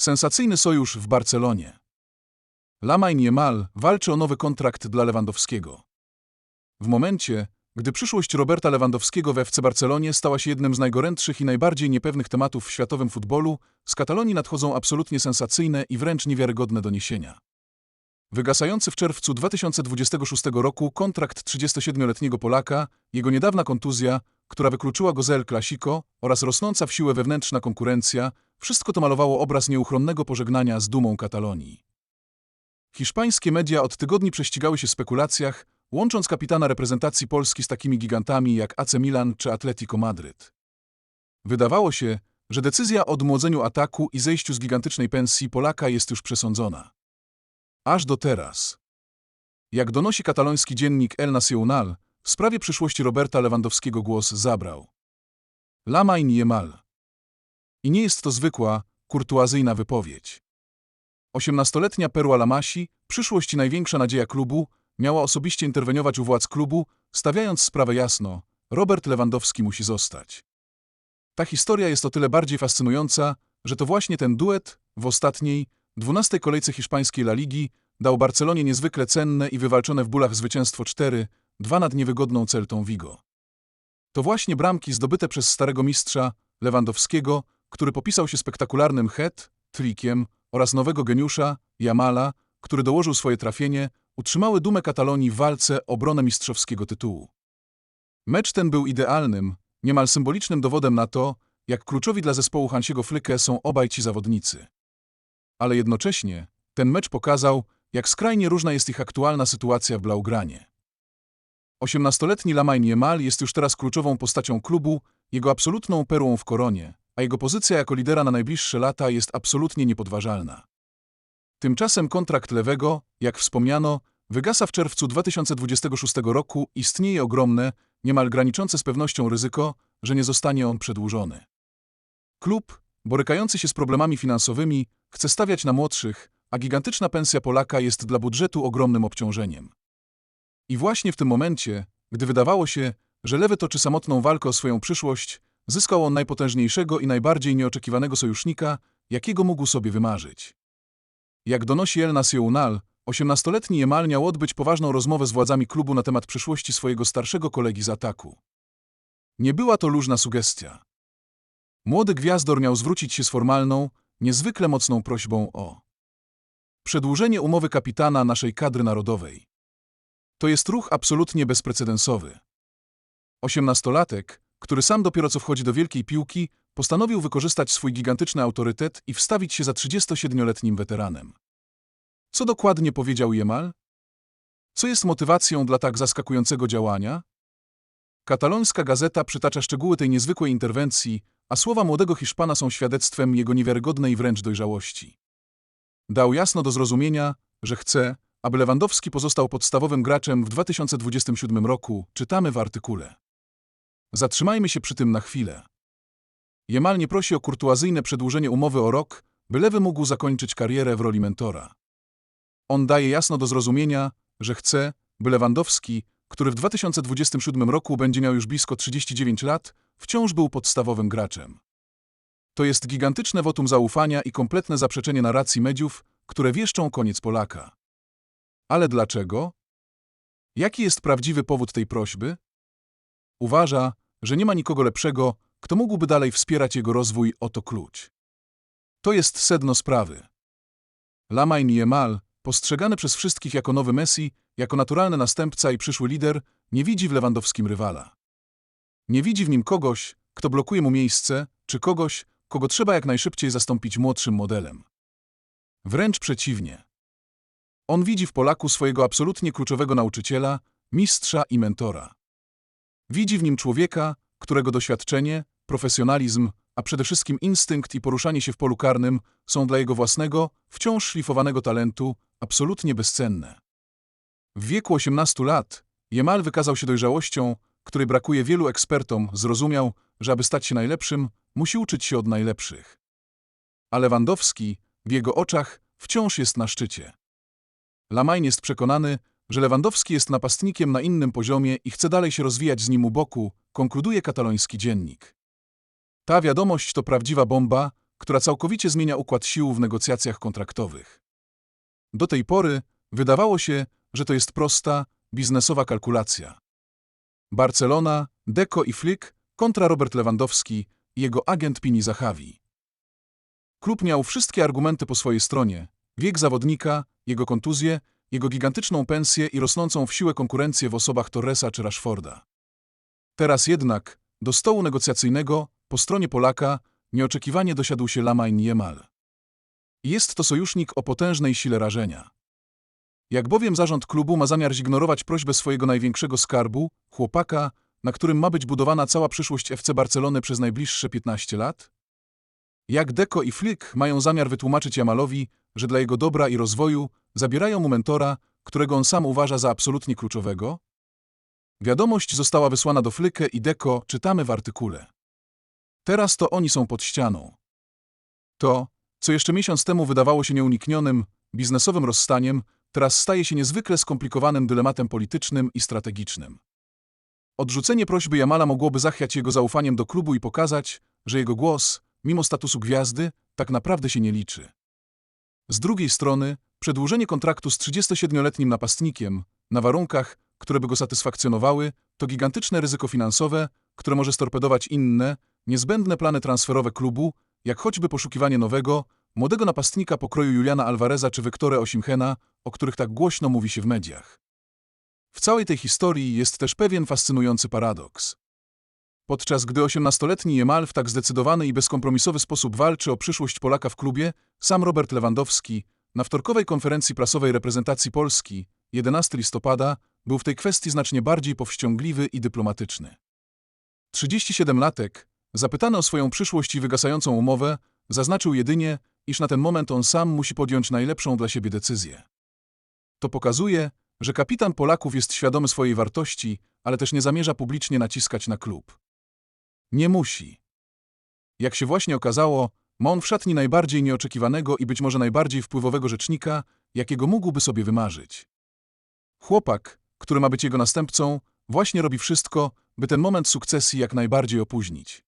Sensacyjny sojusz w Barcelonie. Lamine Yamal walczy o nowy kontrakt dla Lewandowskiego. W momencie, gdy przyszłość Roberta Lewandowskiego w FC Barcelonie stała się jednym z najgorętszych i najbardziej niepewnych tematów w światowym futbolu, z Katalonii nadchodzą absolutnie sensacyjne i wręcz niewiarygodne doniesienia. Wygasający w czerwcu 2026 roku kontrakt 37-letniego Polaka, jego niedawna kontuzja, która wykluczyła go z El Clasico oraz rosnąca w siłę wewnętrzna konkurencja, wszystko to malowało obraz nieuchronnego pożegnania z dumą Katalonii. Hiszpańskie media od tygodni prześcigały się w spekulacjach, łącząc kapitana reprezentacji Polski z takimi gigantami jak AC Milan czy Atletico Madryt. Wydawało się, że decyzja o odmłodzeniu ataku i zejściu z gigantycznej pensji Polaka jest już przesądzona. Aż do teraz. Jak donosi kataloński dziennik El Nacional, w sprawie przyszłości Roberta Lewandowskiego głos zabrał. Lamine Yamal. I nie jest to zwykła, kurtuazyjna wypowiedź. Osiemnastoletnia Perła Lamasi, przyszłość i największa nadzieja klubu, miała osobiście interweniować u władz klubu, stawiając sprawę jasno, Robert Lewandowski musi zostać. Ta historia jest o tyle bardziej fascynująca, że to właśnie ten duet w ostatniej, dwunastej kolejce hiszpańskiej La Ligi dał Barcelonie niezwykle cenne i wywalczone w bólach zwycięstwo 4-2 nad niewygodną Celtą Vigo. To właśnie bramki zdobyte przez starego mistrza Lewandowskiego, który popisał się spektakularnym het, trikiem oraz nowego geniusza, Jamala, który dołożył swoje trafienie, utrzymały dumę Katalonii w walce o obronę mistrzowskiego tytułu. Mecz ten był idealnym, niemal symbolicznym dowodem na to, jak kluczowi dla zespołu Hansiego Flyke są obaj ci zawodnicy. Ale jednocześnie ten mecz pokazał, jak skrajnie różna jest ich aktualna sytuacja w Blaugranie. Osiemnastoletni Lamine Yamal jest już teraz kluczową postacią klubu, jego absolutną perłą w koronie, a jego pozycja jako lidera na najbliższe lata jest absolutnie niepodważalna. Tymczasem kontrakt lewego, jak wspomniano, wygasa w czerwcu 2026 roku i istnieje ogromne, niemal graniczące z pewnością ryzyko, że nie zostanie on przedłużony. Klub, borykający się z problemami finansowymi, chce stawiać na młodszych, a gigantyczna pensja Polaka jest dla budżetu ogromnym obciążeniem. I właśnie w tym momencie, gdy wydawało się, że lewy toczy samotną walkę o swoją przyszłość, zyskał on najpotężniejszego i najbardziej nieoczekiwanego sojusznika, jakiego mógł sobie wymarzyć. Jak donosi El Nacional, 18-letni Emal miał odbyć poważną rozmowę z władzami klubu na temat przyszłości swojego starszego kolegi z ataku. Nie była to luźna sugestia. Młody gwiazdor miał zwrócić się z formalną, niezwykle mocną prośbą o przedłużenie umowy kapitana naszej kadry narodowej. To jest ruch absolutnie bezprecedensowy. Osiemnastolatek, który sam dopiero co wchodzi do wielkiej piłki, postanowił wykorzystać swój gigantyczny autorytet i wstawić się za 37-letnim weteranem. Co dokładnie powiedział Jemal? Co jest motywacją dla tak zaskakującego działania? Katalońska gazeta przytacza szczegóły tej niezwykłej interwencji, a słowa młodego Hiszpana są świadectwem jego niewiarygodnej wręcz dojrzałości. Dał jasno do zrozumienia, że chce, aby Lewandowski pozostał podstawowym graczem w 2027 roku, czytamy w artykule. Zatrzymajmy się przy tym na chwilę. Jemal nie prosi o kurtuazyjne przedłużenie umowy o rok, by Lewy mógł zakończyć karierę w roli mentora. On daje jasno do zrozumienia, że chce, by Lewandowski, który w 2027 roku będzie miał już blisko 39 lat, wciąż był podstawowym graczem. To jest gigantyczne wotum zaufania i kompletne zaprzeczenie narracji mediów, które wieszczą koniec Polaka. Ale dlaczego? Jaki jest prawdziwy powód tej prośby? Uważa, że nie ma nikogo lepszego, kto mógłby dalej wspierać jego rozwój, oto klucz. To jest sedno sprawy. Lamine Yamal, postrzegany przez wszystkich jako nowy Messi, jako naturalny następca i przyszły lider, nie widzi w Lewandowskim rywala. Nie widzi w nim kogoś, kto blokuje mu miejsce, czy kogoś, kogo trzeba jak najszybciej zastąpić młodszym modelem. Wręcz przeciwnie. On widzi w Polaku swojego absolutnie kluczowego nauczyciela, mistrza i mentora. Widzi w nim człowieka, którego doświadczenie, profesjonalizm, a przede wszystkim instynkt i poruszanie się w polu karnym są dla jego własnego, wciąż szlifowanego talentu absolutnie bezcenne. W wieku 18 lat Jemal wykazał się dojrzałością, której brakuje wielu ekspertom, zrozumiał, że aby stać się najlepszym, musi uczyć się od najlepszych. A Lewandowski, w jego oczach, wciąż jest na szczycie. Lamajn jest przekonany, że Lewandowski jest napastnikiem na innym poziomie i chce dalej się rozwijać z nim u boku, konkluduje kataloński dziennik. Ta wiadomość to prawdziwa bomba, która całkowicie zmienia układ sił w negocjacjach kontraktowych. Do tej pory wydawało się, że to jest prosta, biznesowa kalkulacja. Barcelona, Deco i Flick kontra Robert Lewandowski i jego agent Pini Zahavi. Klub miał wszystkie argumenty po swojej stronie. Wiek zawodnika, jego kontuzje, jego gigantyczną pensję i rosnącą w siłę konkurencję w osobach Torresa czy Rashforda. Teraz jednak, do stołu negocjacyjnego, po stronie Polaka, nieoczekiwanie dosiadł się Lamain Jemal. Jest to sojusznik o potężnej sile rażenia. Jak bowiem zarząd klubu ma zamiar zignorować prośbę swojego największego skarbu, chłopaka, na którym ma być budowana cała przyszłość FC Barcelony przez najbliższe 15 lat? Jak Deco i Flick mają zamiar wytłumaczyć Jamalowi, że dla jego dobra i rozwoju zabierają mu mentora, którego on sam uważa za absolutnie kluczowego? Wiadomość została wysłana do Flicke i Deco, czytamy w artykule. Teraz to oni są pod ścianą. To, co jeszcze miesiąc temu wydawało się nieuniknionym, biznesowym rozstaniem, teraz staje się niezwykle skomplikowanym dylematem politycznym i strategicznym. Odrzucenie prośby Jamala mogłoby zachwiać jego zaufaniem do klubu i pokazać, że jego głos, mimo statusu gwiazdy, tak naprawdę się nie liczy. Z drugiej strony, przedłużenie kontraktu z 37-letnim napastnikiem, na warunkach, które by go satysfakcjonowały, to gigantyczne ryzyko finansowe, które może storpedować inne, niezbędne plany transferowe klubu, jak choćby poszukiwanie nowego, młodego napastnika pokroju Juliana Alvareza czy Wektorę Osimhena, o których tak głośno mówi się w mediach. W całej tej historii jest też pewien fascynujący paradoks. Podczas gdy osiemnastoletni Jemal w tak zdecydowany i bezkompromisowy sposób walczy o przyszłość Polaka w klubie, sam Robert Lewandowski, na wtorkowej konferencji prasowej reprezentacji Polski, 11 listopada, był w tej kwestii znacznie bardziej powściągliwy i dyplomatyczny. 37-latek, zapytany o swoją przyszłość i wygasającą umowę, zaznaczył jedynie, iż na ten moment on sam musi podjąć najlepszą dla siebie decyzję. To pokazuje, że kapitan Polaków jest świadomy swojej wartości, ale też nie zamierza publicznie naciskać na klub. Nie musi. Jak się właśnie okazało, ma on w szatni najbardziej nieoczekiwanego i być może najbardziej wpływowego rzecznika, jakiego mógłby sobie wymarzyć. Chłopak, który ma być jego następcą, właśnie robi wszystko, by ten moment sukcesji jak najbardziej opóźnić.